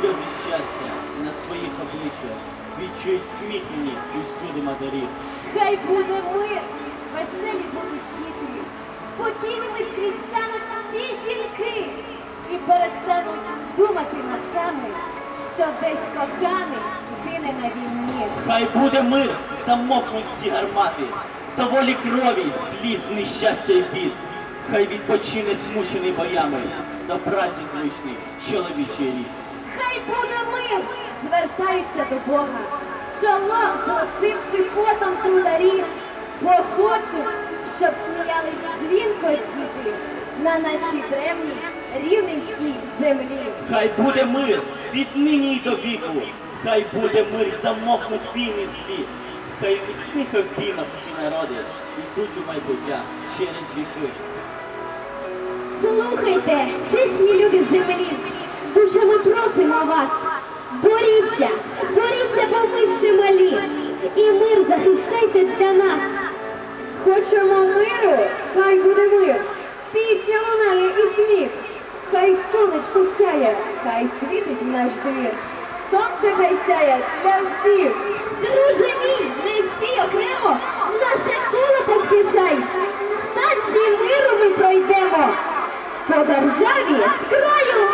сльози щастя на своїх обличчях, відчують сміхні усюди матерів. Хай буде мир, веселі будуть діти, спокійними скрізь стануть всі жінки і перестануть думати ночами, що десь коханий гине на війні. Хай буде мир, замовкнуть всі гармати, доволі крові, сліз, нещастя й бід. Хай відпочине змучений боями, до праці звичний чоловічий ріст. Хай буде мир, звертаються до Бога, чолом зросивши потом трударів, бо хочуть, щоб сміялись дзвінко діти на нашій древній рівненській землі. Хай буде мир від нині й до віку, хай буде мир, замовкнуть війни злі. Хай від сміха війна всі народи йдуть у майбуття через віки. Слухайте, чесні люди землі, дуже ми просимо вас. Боріться, боріться, бо ми ще малі, і мир захищайте для нас. Хочемо миру, хай буде мир. Пісня лунає і сміх. Хай сонечко сяє, хай світить в наш двір. Сонце хай сяє для всіх. Друже мій, не стій окремо, наше коло поспішай. В танці миру ми пройдемо. По державі з краю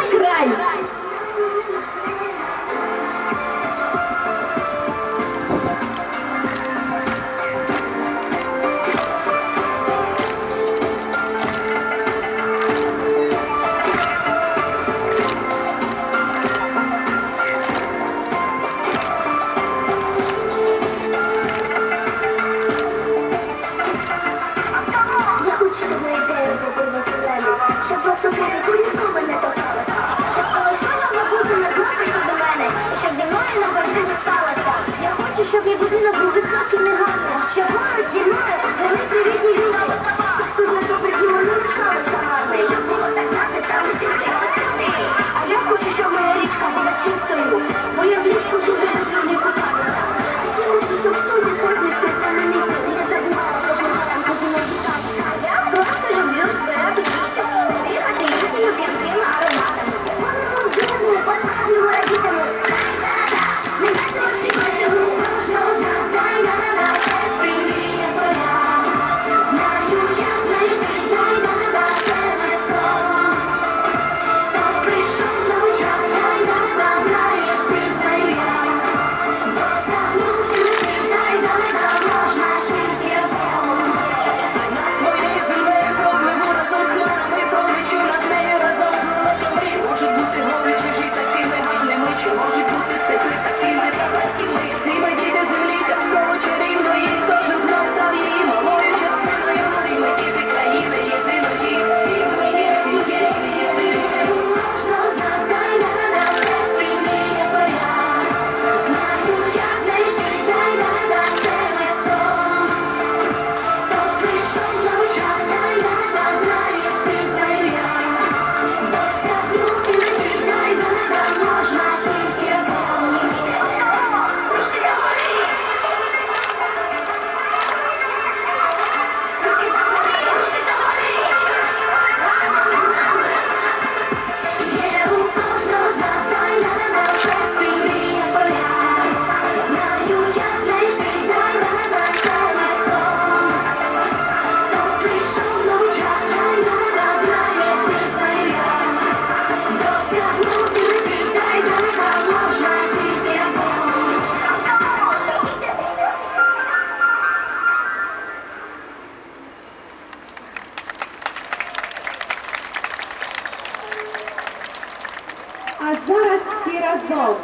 А зараз всі разом.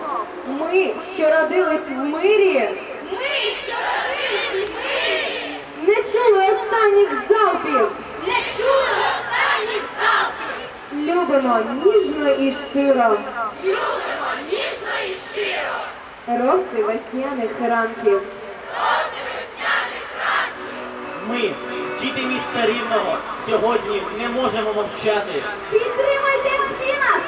Ми, що родились в мирі, Ми, що родились в мирі, не чули останніх залпів. не чули останніх залпів. Любимо ніжно і щиро. Любимо ніжно і щиро. Роси весняних ранків. Роси весняних ранків. Ми, діти міста Рівного, сьогодні не можемо мовчати. Підтримайте всі нас,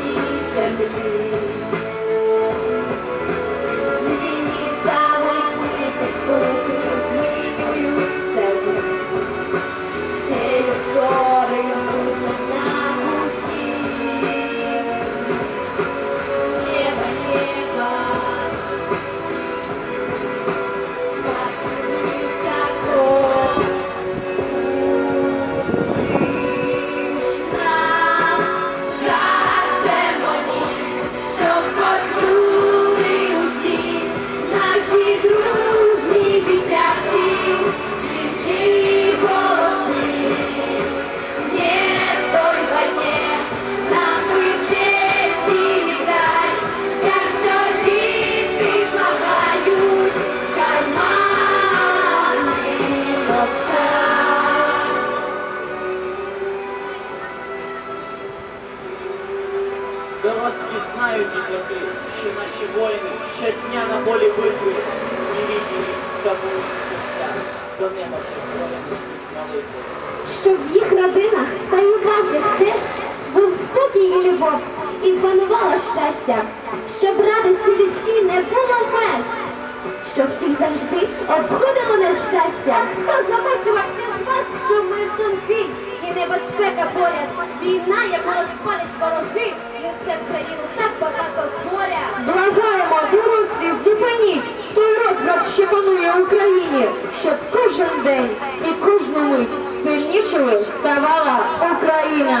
Thank you. Щоб в їх родинах та й у ваших теж був спокій і любов, і панувало щастя, щоб радості людській не було меж, щоб всіх завжди обходило нещастя. Хто замислювався з вас, що ми тонкий і небезпека поряд, війна, яку розпалять вороги, несе в країну що панує в Україні, щоб кожен день і кожну мить сильнішою ставала Україна.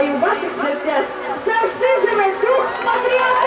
хай у ваших серцях завжди живе дух патріота.